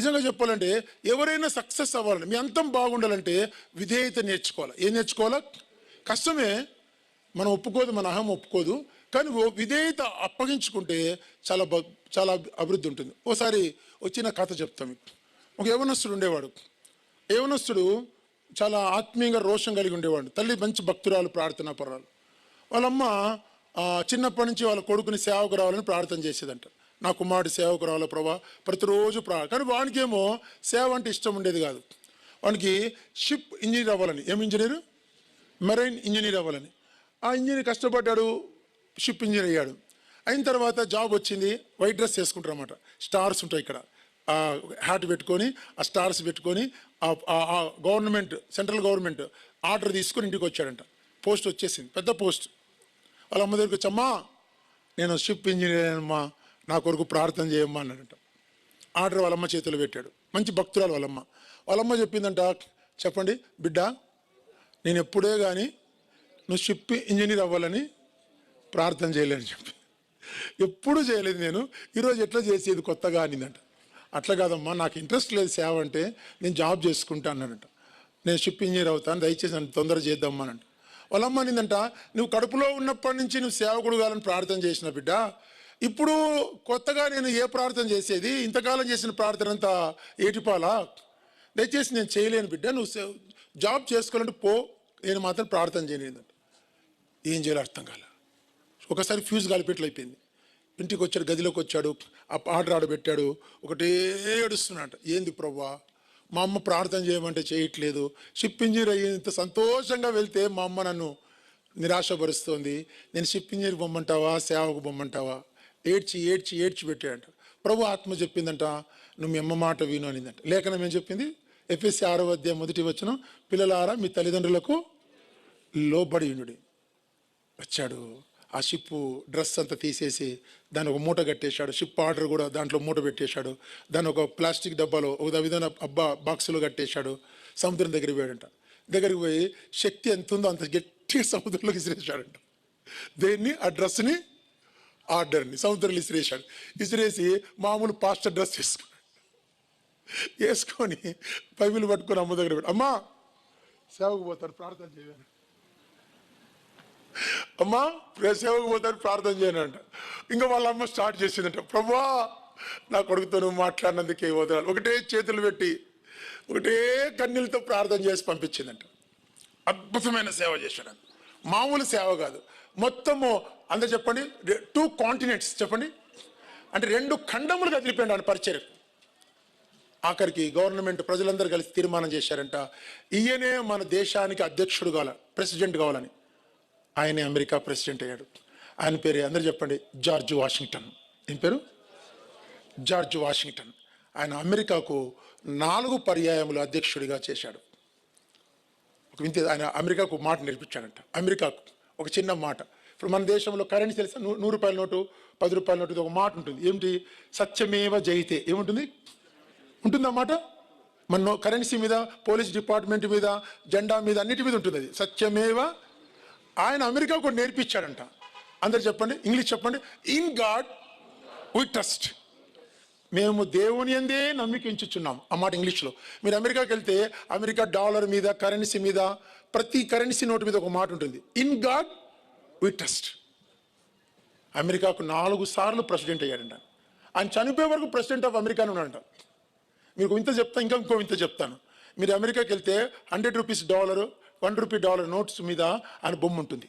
నిజంగా చెప్పాలంటే ఎవరైనా సక్సెస్ అవ్వాలని మీ అంతం బాగుండాలంటే విధేయత నేర్చుకోవాలి. ఏం నేర్చుకోవాలా? కష్టమే మనం ఒప్పుకోదు మన అహం ఒప్పుకోదు కానీ ఓ విధేయత అప్పగించుకుంటే చాలా చాలా అభివృద్ధి ఉంటుంది. ఓసారి వచ్చిన కథ చెప్తాం. మీకు ఒక యవనస్తుడు ఉండేవాడు. యవనస్తుడు చాలా ఆత్మీయంగా రోషం కలిగి ఉండేవాడు. తల్లి మంచి భక్తురాలు ప్రార్థనా పరాలు వాళ్ళమ్మ చిన్నప్పటి నుంచి వాళ్ళ కొడుకుని సేవకు రావాలని ప్రార్థన చేసేదంట. నా కుమారుడు సేవకు రావాల ప్రభా? ప్రతిరోజు ప్రా కానీ వానికేమో సేవ అంటే ఇష్టం ఉండేది కాదు. వానికి షిప్ ఇంజనీర్ అవ్వాలని. ఏం ఇంజనీరు? మెరైన్ ఇంజనీర్ అవ్వాలని. ఆ ఇంజనీర్ కష్టపడ్డాడు షిప్ ఇంజనీర్ అయ్యాడు. అయిన తర్వాత జాబ్ వచ్చింది వైట్ డ్రెస్ వేసుకుంటారు అనమాట స్టార్స్ ఉంటాయి ఇక్కడ. ఆ హ్యాట్ పెట్టుకొని ఆ స్టార్స్ పెట్టుకొని ఆ గవర్నమెంట్ సెంట్రల్ గవర్నమెంట్ ఆర్డర్ తీసుకొని ఇంటికి వచ్చాడంట. పోస్ట్ వచ్చేసింది. పెద్ద పోస్ట్. వాళ్ళ అమ్మ దగ్గరికి వచ్చమ్మా నేను షిప్ ఇంజనీర్ అమ్మా నా కొరకు ప్రార్థన చేయమ్మా అన్నాడంట. ఆర్డర్ వాళ్ళమ్మ చేతులు పెట్టాడు. మంచి భక్తురాలు వాళ్ళమ్మ. వాళ్ళమ్మ చెప్పిందంట చెప్పండి బిడ్డ నేను ఎప్పుడే కానీ నువ్వు షిప్ ఇంజనీర్ అవ్వాలని ప్రార్థన చేయలేని చెప్పి. ఎప్పుడు చేయలేదు నేను ఈరోజు ఎట్లా చేసేది కొత్తగా అనిందంట. అట్లా కాదమ్మా నాకు ఇంట్రెస్ట్ లేదు సేవ అంటే నేను జాబ్ చేసుకుంటా అన్నాడంట. నేను షిప్ ఇంజనీర్ అవుతాను దయచేసి నన్ను తొందర చేద్దామా అనంట వాళ్ళమ్మ అనిందంట నువ్వు కడుపులో ఉన్నప్పటి నుంచి నువ్వు సేవకుడు కావాలని ప్రార్థన చేసిన బిడ్డ ఇప్పుడు కొత్తగా నేను ఏ ప్రార్థన చేసేది? ఇంతకాలం చేసిన ప్రార్థన అంతా ఏటిపాలా? దయచేసి నేను చేయలేను బిడ్డ. నువ్వు జాబ్ చేసుకోవాలంటే పో. నేను మాత్రం ప్రార్థన చేయలేదంట ఏం చేయాలో అర్థం కాల. ఒకసారి ఫ్యూజ్ గాలిపెట్లు అయిపోయింది. ఇంటికి వచ్చాడు గదిలోకి వచ్చాడు ఆ ఆర్డర్ ఆడబెట్టాడు ఒకటే ఏడుస్తున్నాడు ఏంది ప్రవ్వా? మా అమ్మ ప్రార్థన చేయమంటే చేయట్లేదు. షిప్ ఇంజనీర్ అయ్యేంత సంతోషంగా వెళ్తే మా అమ్మ నన్ను నిరాశపరుస్తోంది. నేను షిప్ ఇంజనీర్ బొమ్మంటావా? సేవకు బొమ్మంటావా? ఏడ్చి ఏడ్చి ఏడ్చి పెట్టాడంట. ప్రభు ఆత్మ చెప్పిందంట నువ్వు మీ అమ్మ మాట విను అనిందంట. లేఖనం ఏం చెప్పింది? ఎఫ్ఎస్సి ఆరో అధ్యాయం మొదటి వచ్చిన పిల్లలారా మీ తల్లిదండ్రులకు లోబడి ఉండుడి. వచ్చాడు. ఆ షిప్ డ్రెస్ అంతా తీసేసి దాని ఒక మూట కట్టేశాడు. షిప్ ఆర్డర్ కూడా దాంట్లో మూట పెట్టేశాడు. దాని ఒక ప్లాస్టిక్ డబ్బాలో ఒక విధంగా అబ్బా బాక్సులో కట్టేశాడు. సముద్రం దగ్గరికి పోయాడంట. దగ్గరికి పోయి శక్తి ఎంత ఉందో అంత గట్టిగా సముద్రంలోకి విసిరేశాడంట. దేన్ని? ఆ డ్రెస్ని ఆర్డర్ని సముద్రంలో విసిరేశాడు విసిరేసి మామూలు పాస్టర్ డ్రెస్ వేసుకున్నాడు. వేసుకొని బైబిల్ పట్టుకొని అమ్మ దగ్గర పెట్టాడు అమ్మా సేవకు పోతారు ప్రార్థన చేయను అమ్మా సేవకు పోతారు ప్రార్థన చేయను అంట. ఇంకా వాళ్ళ అమ్మ స్టార్ట్ చేసిందంట. ప్రభా నా కొడుకుతో నువ్వు మాట్లాడినందుకే వదలాలి ఒకటే చేతులు పెట్టి ఒకటే కన్నీళ్ళతో ప్రార్థన చేసి పంపించిందంట. అద్భుతమైన సేవ చేశాడు. మామూలు సేవ కాదు. మొత్తము అందరు చెప్పండి టూ కాంటినెంట్స్ చెప్పండి. అంటే రెండు ఖండములు కదిలిపోయాడు ఆయన పరిచయం. ఆఖరికి గవర్నమెంట్ ప్రజలందరూ కలిసి తీర్మానం చేశారంట. ఈయనే మన దేశానికి అధ్యక్షుడు కావాలి ప్రెసిడెంట్ కావాలని. ఆయనే అమెరికా ప్రెసిడెంట్ అయ్యాడు. ఆయన పేరు అందరు చెప్పండి జార్జ్ వాషింగ్టన్. ఏం పేరు? George Washington. ఆయన అమెరికాకు నాలుగు పర్యాయములు అధ్యక్షుడిగా చేశాడు. ఒక వింత ఆయన అమెరికాకు మాట నేర్పించాడంట. అమెరికాకు. ఒక చిన్న మాట. ఇప్పుడు మన దేశంలో కరెన్సీ తెలుసా నూ- నూరు రూపాయల నోటు పది రూపాయల నోటు ఇది ఒక మాట ఉంటుంది. ఏమిటి? సత్యమేవ జయితే. ఏముంటుంది? ఉంటుందన్నమాట మన కరెన్సీ మీద పోలీస్ డిపార్ట్మెంట్ మీద జెండా మీద అన్నిటి మీద ఉంటుంది అది. సత్యమేవ. ఆయన అమెరికా కూడా నేర్పించాడంట. అందరు చెప్పండి ఇంగ్లీష్ చెప్పండి. ఇన్ గాడ్ వి ట్రస్ట్ మేము దేవుని ఎందే నమ్మికించుచున్నాం ఆ మాట ఇంగ్లీష్లో. మీరు అమెరికాకి వెళ్తే అమెరికా డాలర్ మీద కరెన్సీ మీద ప్రతి కరెన్సీ నోటు మీద ఒక మాట ఉంటుంది. ఇన్ గాడ్ వి ట్రస్ట్ అమెరికాకు నాలుగు సార్లు ప్రెసిడెంట్ అయ్యాడంట. ఆయన చనిపోయే వరకు ప్రెసిడెంట్ ఆఫ్ అమెరికానే ఉన్నాడంట. మీకు ఇంత చెప్తాను ఇంకా ఇంకో ఇంత చెప్తాను. మీరు అమెరికాకి వెళ్తే hundred rupees dollar one rupee dollar notes మీద ఆయన బొమ్మ ఉంటుంది.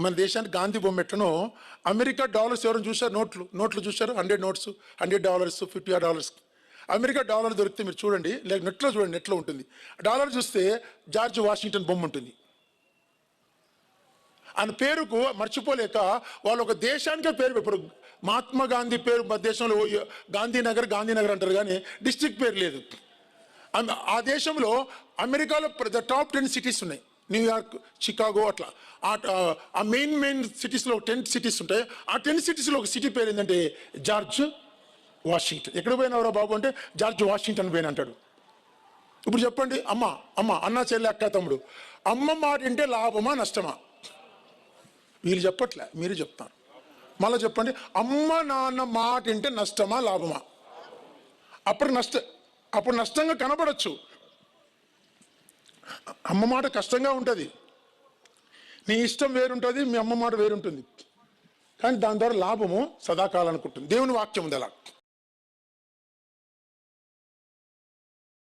మన దేశానికి గాంధీ బొమ్మ ఎట్టనో అమెరికా డాలర్స్ ఎవరైనా చూశారు? నోట్లు నోట్లు చూశారు? Hundred notes hundred dollars fifty dollars. America dollar దొరికితే మీరు చూడండి లేక నెట్లో చూడండి నెట్లో ఉంటుంది. డాలర్ చూస్తే జార్జ్ వాషింగ్టన్ బొమ్మ ఉంటుంది. ఆయన పేరుకు మర్చిపోలేక వాళ్ళు ఒక దేశానికే పేరు ఇప్పుడు మహాత్మా గాంధీ పేరు మన దేశంలో గాంధీనగర్ గాంధీనగర్ అంటారు కానీ డిస్ట్రిక్ట్ పేరు లేదు. ఆ దేశంలో అమెరికాలో ద టాప్ టెన్ సిటీస్ ఉన్నాయి. న్యూయార్క్ చికాగో అట్లా. ఆ మెయిన్ మెయిన్ సిటీస్లో టెన్ సిటీస్ ఉంటాయి. ఆ టెన్ సిటీస్లో ఒక సిటీ పేరు ఏంటంటే జార్జ్ వాషింగ్టన్. ఎక్కడ పోయినవరా బాబు అంటే జార్జ్ వాషింగ్టన్ పోయిన అంటాడు ఇప్పుడు చెప్పండి అమ్మ అమ్మ అన్న చెల్లి అక్క తమ్ముడు అమ్మ మాట అంటే లాభమా నష్టమా? వీళ్ళు చెప్పట్లే మీరు చెప్తాను మళ్ళీ చెప్పండి అమ్మ నాన్న మాట అంటే నష్టమా లాభమా? అప్పుడు నష్ట అప్పుడు నష్టంగా కనబడచ్చు. అమ్మ మాట కష్టంగా ఉంటుంది. నీ ఇష్టం వేరుంటుంది మీ అమ్మ మాట వేరుంటుంది. కానీ దాని ద్వారా లాభము సదాకాలం అనుకుంటుంది దేవుని వాక్యం ఉంది అలా.